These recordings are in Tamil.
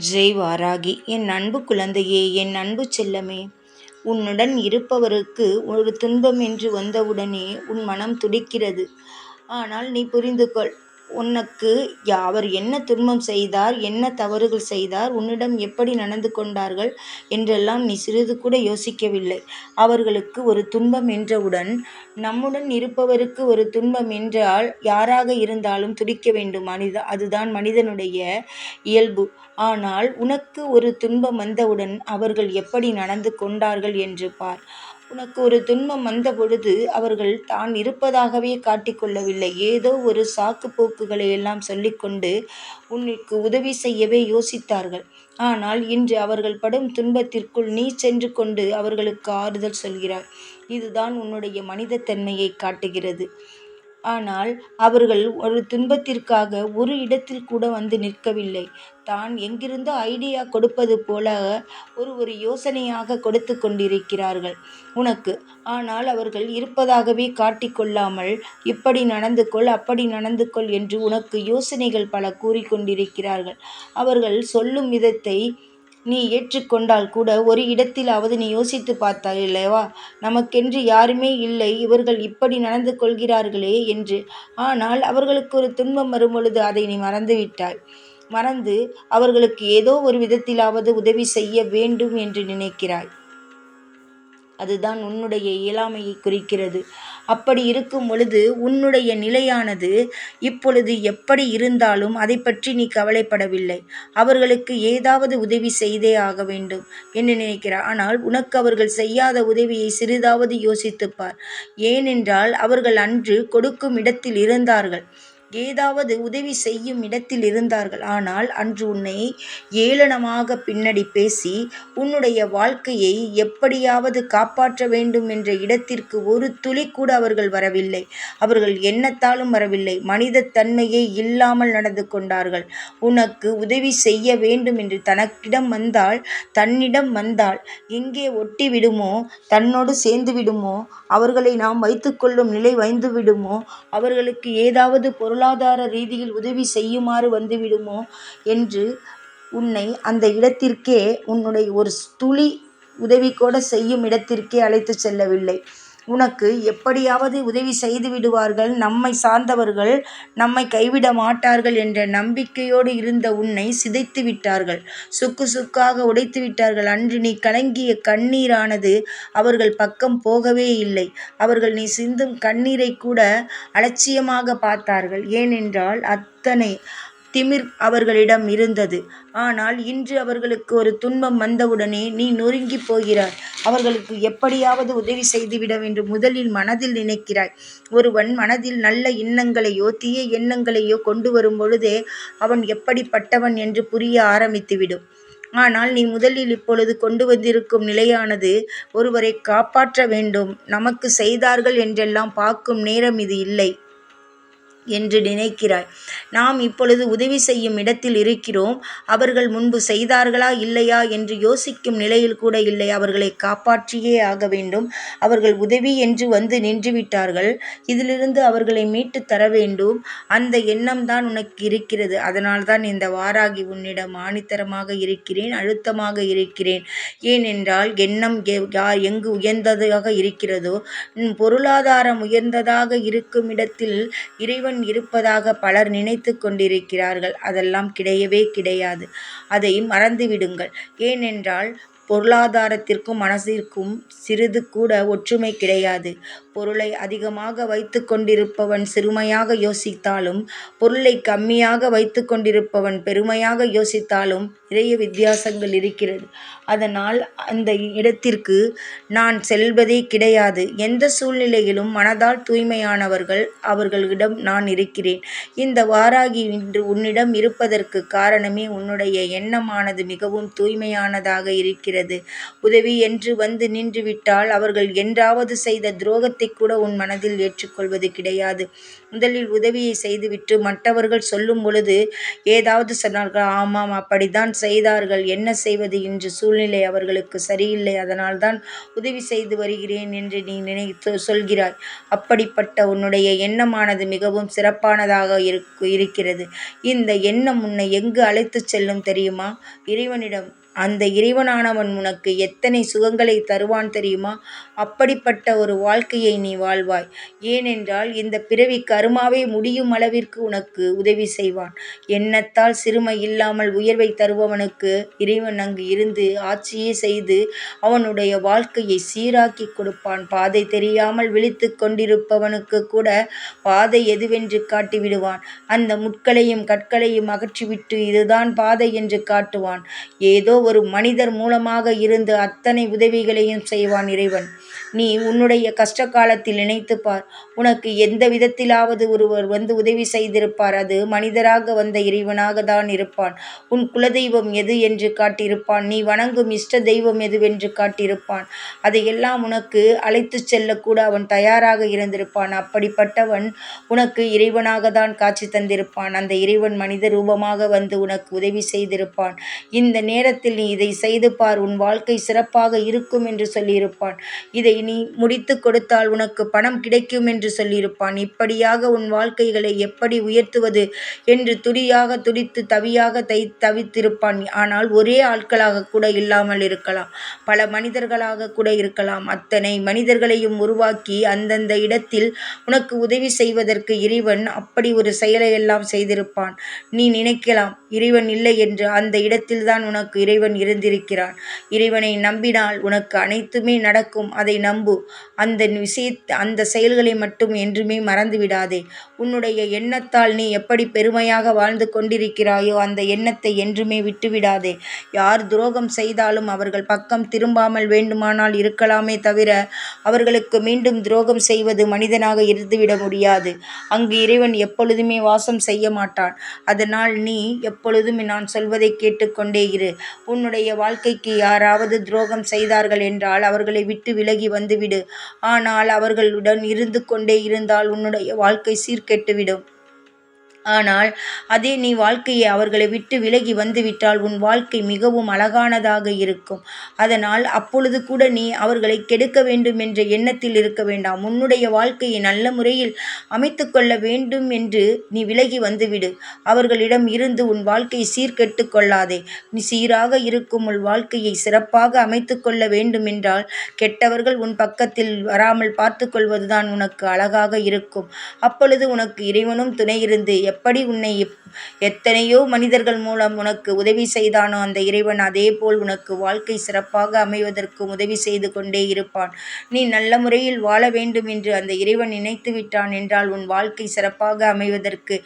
ஜெய் வாராகி என் அன்பு குழந்தையே என் அன்பு செல்லமே உன்னுடன் இருப்பவருக்கு ஒரு துன்பம் என்று வந்தவுடனே உன் மனம் துடிக்கிறது. ஆனால் நீ புரிந்து கொள் உனக்கு அவர் என்ன துன்பம் செய்தார் என்ன தவறுகள் செய்தார் உன்னிடம் எப்படி நடந்து கொண்டார்கள் என்றெல்லாம் நீ சிறிது கூட யோசிக்கவில்லை. அவர்களுக்கு ஒரு துன்பம் என்றவுடன் நம்முடன் இருப்பவருக்கு ஒரு துன்பம் என்றால் யாராக இருந்தாலும் துடிக்க வேண்டும். மனித அதுதான் மனிதனுடைய இயல்பு. ஆனால் உனக்கு ஒரு துன்பம் வந்தவுடன் அவர்கள் எப்படி நடந்து கொண்டார்கள் என்று பார். உனக்கு ஒரு துன்பம் வந்த பொழுது அவர்கள் தான் இருப்பதாகவே காட்டிக்கொள்ளவில்லை ஏதோ ஒரு சாக்கு போக்குகளை எல்லாம் சொல்லிக்கொண்டு உனக்கு உதவி செய்யவே யோசித்தார்கள். ஆனால் இன்று அவர்கள் படும் துன்பத்திற்குள் நீ சென்று கொண்டு அவர்களுக்கு ஆறுதல் சொல்கிறாய். இதுதான் உன்னுடைய மனிதத்தன்மையை காட்டுகிறது. ஆனால் அவர்கள் ஒரு துன்பத்திற்காக ஒரு இடத்தில் கூட வந்து நிற்கவில்லை. தான் எங்கிருந்தோ ஐடியா கொடுப்பது போல ஒரு ஒரு யோசனையாக கொடுத்து கொண்டிருக்கிறார்கள். உனக்கு. ஆனால் அவர்கள் இருப்பதாகவே காட்டிக்கொள்ளாமல் இப்படி நடந்து கொள் அப்படி நடந்து கொள் என்று உனக்கு யோசனைகள் பல கூறிக்கொண்டிருக்கிறார்கள் அவர்கள் சொல்லும் விதத்தை நீ ஏற்றுக்கொண்டால் கூட ஒரு இடத்திலாவது நீ யோசித்து பார்த்தாய் இல்லையா நமக்கென்று யாருமே இல்லை இவர்கள் இப்படி நடந்து கொள்கிறார்களே என்று. ஆனால் அவர்களுக்கு ஒரு துன்பம் வரும்பொழுது அதை நீ மறந்துவிட்டாய் மறந்து அவர்களுக்கு ஏதோ ஒரு விதத்திலாவது உதவி செய்ய வேண்டும் என்று நினைக்கிறாய். அதுதான் உன்னுடைய இயலாமையை குறிக்கிறது. அப்படி இருக்கும் பொழுது உன்னுடைய நிலையானது இப்பொழுது எப்படி இருந்தாலும் அதை பற்றி நீ கவலைப்படவில்லை. அவர்களுக்கு ஏதாவது உதவி செய்தே ஆக வேண்டும் என்று நினைக்கிறார். ஆனால் உனக்கு அவர்கள் செய்யாத உதவியை சிறிதாவது யோசித்துப்பார். ஏனென்றால் அவர்கள் அன்று கொடுக்கும் இடத்தில் இருந்தார்கள். ஏதாவது உதவி செய்யும் இடத்தில் இருந்தார்கள். ஆனால் அன்று உன்னை ஏளனமாக பின்னடி பேசி உன்னுடைய வாழ்க்கையை எப்படியாவது காப்பாற்ற வேண்டும் என்ற இடத்திற்கு ஒரு துளி கூட அவர்கள் வரவில்லை. அவர்கள் எண்ணத்தாலும் வரவில்லை. மனித தன்மையே இல்லாமல் நடந்து கொண்டார்கள். உனக்கு உதவி செய்ய வேண்டும் என்று தனக்கிடம் வந்தால் தன்னிடம் வந்தால் எங்கே ஒட்டி விடுமோ தன்னோடு சேர்ந்து விடுமோ அவர்களை நாம் வைத்துக்கொள்ளும் நிலை வைந்து விடுமோ அவர்களுக்கு ஏதாவது பொருள் பொருளாதார ரீதியில் உதவி செய்யுமாறு வந்துவிடுமோ என்று உன்னை அந்த இடத்திற்கே உன்னுடைய ஒரு துளி உதவி கூட செய்யும் இடத்திற்கே அழைத்து செல்லவில்லை. உனக்கு எப்படியாவது உதவி செய்து விடுவார்கள். நம்மை சார்ந்தவர்கள் நம்மை கைவிட மாட்டார்கள் என்ற நம்பிக்கையோடு இருந்த உன்னை சிதைத்து விட்டார்கள். சுக்கு சுக்காக உடைத்து விட்டார்கள். அன்று நீ கலங்கிய கண்ணீரானது அவர்கள் பக்கம் போகவே இல்லை. அவர்கள் நீ சிந்தும் கண்ணீரை கூட அலட்சியமாக பார்த்தார்கள். ஏனென்றால் அத்தனை திமிர் அவர்களிடம் இருந்தது. ஆனால் இன்று அவர்களுக்கு ஒரு துன்பம் வந்தவுடனே நீ நொறுங்கி போகிறாய். அவர்களுக்கு எப்படியாவது உதவி செய்துவிட என்று முதலில் மனதில் நினைக்கிறாய். ஒருவன் மனதில் நல்ல எண்ணங்களையோ தீய எண்ணங்களையோ கொண்டு வரும் பொழுதே அவன் எப்படிப்பட்டவன் என்று புரிய ஆரம்பித்துவிடும். ஆனால் நீ முதலில் இப்பொழுது கொண்டு வந்திருக்கும் நிலையானது ஒருவரை காப்பாற்ற வேண்டும். நமக்கு செய்தார்கள் என்றெல்லாம் பார்க்கும் நேரம் இது இல்லை. என்று நினைக்கிறாய். நாம் இப்பொழுது உதவி செய்யும் இடத்தில் இருக்கிறோம். அவர்கள் முன்பு செய்தார்களா இல்லையா என்று யோசிக்கும் நிலையில் கூட இல்லை. அவர்களை காப்பாற்றியே ஆக வேண்டும். அவர்கள் உதவி என்று வந்து நின்றுவிட்டார்கள். இதிலிருந்து அவர்களை மீட்டு தர வேண்டும். அந்த எண்ணம் தான் உனக்கு இருக்கிறது. அதனால்தான் இந்த வாராகி உன்னிடம் ஆணித்தரமாக இருக்கிறேன் அழுத்தமாக இருக்கிறேன். ஏனென்றால் எண்ணம் யார் எங்கு உயர்ந்ததாக இருக்கிறதோ பொருளாதாரம் உயர்ந்ததாக இருக்கும் இடத்தில் இறைவன் இறைவன் இருப்பதாக பலர் நினைத்து கொண்டிருக்கிறார்கள். அதெல்லாம் கிடையவே கிடையாது. அதை மறந்துவிடுங்கள். ஏனென்றால் பொருளாதாரத்திற்கும் மனதிற்கும் சிறிது கூட ஒற்றுமை கிடையாது. பொருளை அதிகமாக வைத்து கொண்டிருப்பவன் சிறுமையாக யோசித்தாலும் பொருளை கம்மியாக வைத்து கொண்டிருப்பவன் பெருமையாக யோசித்தாலும் நிறைய வித்தியாசங்கள் இருக்கிறது. அதனால் அந்த இடத்திற்கு நான் செல்வதே கிடையாது. எந்த சூழ்நிலையிலும் மனதால் தூய்மையானவர்கள் அவர்களிடம் நான் இருக்கிறேன். இந்த வாராகி இன்று உன்னிடம் இருப்பதற்கு காரணமே உன்னுடைய எண்ணமானது மிகவும் தூய்மையானதாக இருக்கிறது. இருக்கிறது உதவி என்று வந்து நின்றுவிட்டால் அவர்கள் என்றாவது செய்த துரோகத்தை கூட உன் மனதில் ஏற்றுக்கொள்வது கிடையாது. முதலில் உதவியை செய்துவிட்டு மற்றவர்கள் சொல்லும் பொழுது ஏதாவது சொன்னார்கள் ஆமாம் அப்படித்தான் செய்தார்கள். என்ன செய்வது இன்று சூழ்நிலை அவர்களுக்கு சரியில்லை அதனால்தான் உதவி செய்து வருகிறேன் என்று நீ நினைத்து சொல்கிறாய். அப்படிப்பட்ட உன்னுடைய எண்ணமானது மிகவும் சிறப்பானதாக இருக்கிறது. இந்த எண்ணம் உன்னை எங்கு அழைத்து செல்லும் தெரியுமா? இறைவனிடம் அந்த இறைவனானவன் உனக்கு எத்தனை சுகங்களை தருவான் தெரியுமா? அப்படிப்பட்ட ஒரு வாழ்க்கையை நீ வாழ்வாய். ஏனென்றால் இந்த பிறவி கருமாவே முடியும் அளவிற்கு உனக்கு உதவி செய்வான். எண்ணத்தால் சிறுமை இல்லாமல் உயர்வை தருபவனுக்கு இறைவன் அங்கு இருந்து ஆட்சியே செய்து அவனுடைய வாழ்க்கையை சீராக்கி கொடுப்பான். பாதை தெரியாமல் விழித்து கொண்டிருப்பவனுக்கு கூட பாதை எதுவென்று காட்டிவிடுவான். அந்த முட்களையும் கற்களையும் அகற்றிவிட்டு இதுதான் பாதை என்று காட்டுவான். ஏதோ ஒரு மனிதர் மூலமாக இருந்து அத்தனை உதவிகளையும் செய்வான் இறைவன். நீ உன்னுடைய கஷ்ட காலத்தில் நினைத்து பார் உனக்கு எந்த விதத்திலாவது ஒருவர் வந்து உதவி செய்திருப்பார். அது மனிதராக வந்த இறைவனாக தான் இருப்பான். உன் குலதெய்வம் எது என்று காட்டியிருப்பான். நீ வணங்கும் இஷ்ட தெய்வம் எதுவென்று காட்டியிருப்பான். அதையெல்லாம் உனக்கு அழைத்து செல்லக்கூட அவன் தயாராக இருந்திருப்பான். அப்படிப்பட்டவன் உனக்கு இறைவனாக தான் காட்சி தந்திருப்பான். அந்த இறைவன் மனித ரூபமாக வந்து உனக்கு உதவி செய்திருப்பான். இந்த நேரத்தில் நீ இதை செய்து பார். உன் வாழ்க்கை சிறப்பாக இருக்கும் என்று சொல்லியிருப்பான். இதை நீ முடித்து கொடுத்தால் உனக்கு பணம் கிடைக்கும் என்று சொல்லியிருப்பான். இப்படியாக உன் வாழ்க்கைகளை எப்படி உயர்த்துவது என்று துடியாக துடித்து தவியாக தை தவித்திருப்பான். ஆனால் ஒரே ஆட்களாக கூட இல்லாமல் இருக்கலாம். பல மனிதர்களாக கூட இருக்கலாம். அத்தனை மனிதர்களையும் உருவாக்கி அந்தந்த இடத்தில் உனக்கு உதவி செய்வதற்கு இறைவன் அப்படி ஒரு செயலை எல்லாம் செய்திருப்பான். நீ நினைக்கலாம் இறைவன் இல்லை என்று அந்த இடத்தில்தான் உனக்கு இறைவன் இருந்திருக்கிறான். இறைவனை நம்பினால் உனக்கு அனைத்துமே நடக்கும். அதை நம் நம்பு. அந்த விஷய அந்த செயல்களை மட்டும் என்றுமே மறந்து விடாதே உன்னுடைய எண்ணத்தால் நீ எப்படி பெருமையாக வாழ்ந்து கொண்டிருக்கிறாயோ அந்த எண்ணத்தை என்றுமே விட்டுவிடாதே. யார் துரோகம் செய்தாலும் அவர்கள் பக்கம் திரும்பாமல் வேண்டுமானால் இருக்கலாமே தவிர அவர்களுக்கு மீண்டும் துரோகம் செய்வது மனிதனாக இருந்துவிட முடியாது. அங்கு இறைவன் எப்பொழுதுமே வாசம் செய்ய மாட்டான். அதனால் நீ எப்பொழுதும் நான் சொல்வதை கேட்டுக்கொண்டே இரு. உன்னுடைய வாழ்க்கைக்கு யாராவது துரோகம் செய்தார்கள் என்றால் அவர்களை விட்டு விலகி வந்துவிடு. ஆனால் அவர்களுடன் இருந்து கொண்டே இருந்தால் உன்னுடைய வாழ்க்கை சீர்கெட்டுவிடும். ஆனால் அதே நீ வாழ்க்கையை அவர்களை விட்டு விலகி வந்துவிட்டால் உன் வாழ்க்கை மிகவும் அழகானதாக இருக்கும். அதனால் அப்பொழுது கூட நீ அவர்களை கெடுக்க வேண்டும் என்ற எண்ணத்தில் இருக்க வேண்டாம். உன்னுடைய வாழ்க்கையை நல்ல முறையில் அமைத்து கொள்ள வேண்டும் என்று நீ விலகி வந்துவிடு. அவர்களிடம் இருந்து உன் வாழ்க்கையை சீர்கெட்டு கொள்ளாதே. நீ சீராக இருக்கும் உன் வாழ்க்கையை சிறப்பாக அமைத்து கொள்ள வேண்டும் என்றால் கெட்டவர்கள் உன் பக்கத்தில் வராமல் பார்த்து கொள்வதுதான் உனக்கு அழகாக இருக்கும். அப்பொழுது உனக்கு இறைவனும் துணை இருந்து எப்படி உன்னை எத்தனையோ மனிதர்கள் மூலம் உனக்கு உதவி செய்தானோ அந்த இறைவன் அதேபோல் உனக்கு வாழ்க்கை சிறப்பாக அமைவதற்கு உதவி செய்து கொண்டே இருப்பான். நீ நல்ல முறையில் வாழ வேண்டும் என்று அந்த இறைவன் நினைத்து விட்டான் என்றால் உன் வாழ்க்கை சிறப்பாக அமைவதற்கு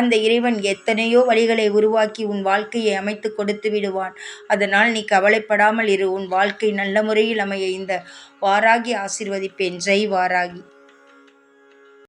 அந்த இறைவன் எத்தனையோ வழிகளை உருவாக்கி உன் வாழ்க்கையை அமைத்து கொடுத்து விடுவான். அதனால் நீ கவலைப்படாமல் இரு. உன் வாழ்க்கை நல்ல முறையில் அமைய இந்த வாராகி ஆசிர்வதிப்பேன். ஜெய் வாராகி.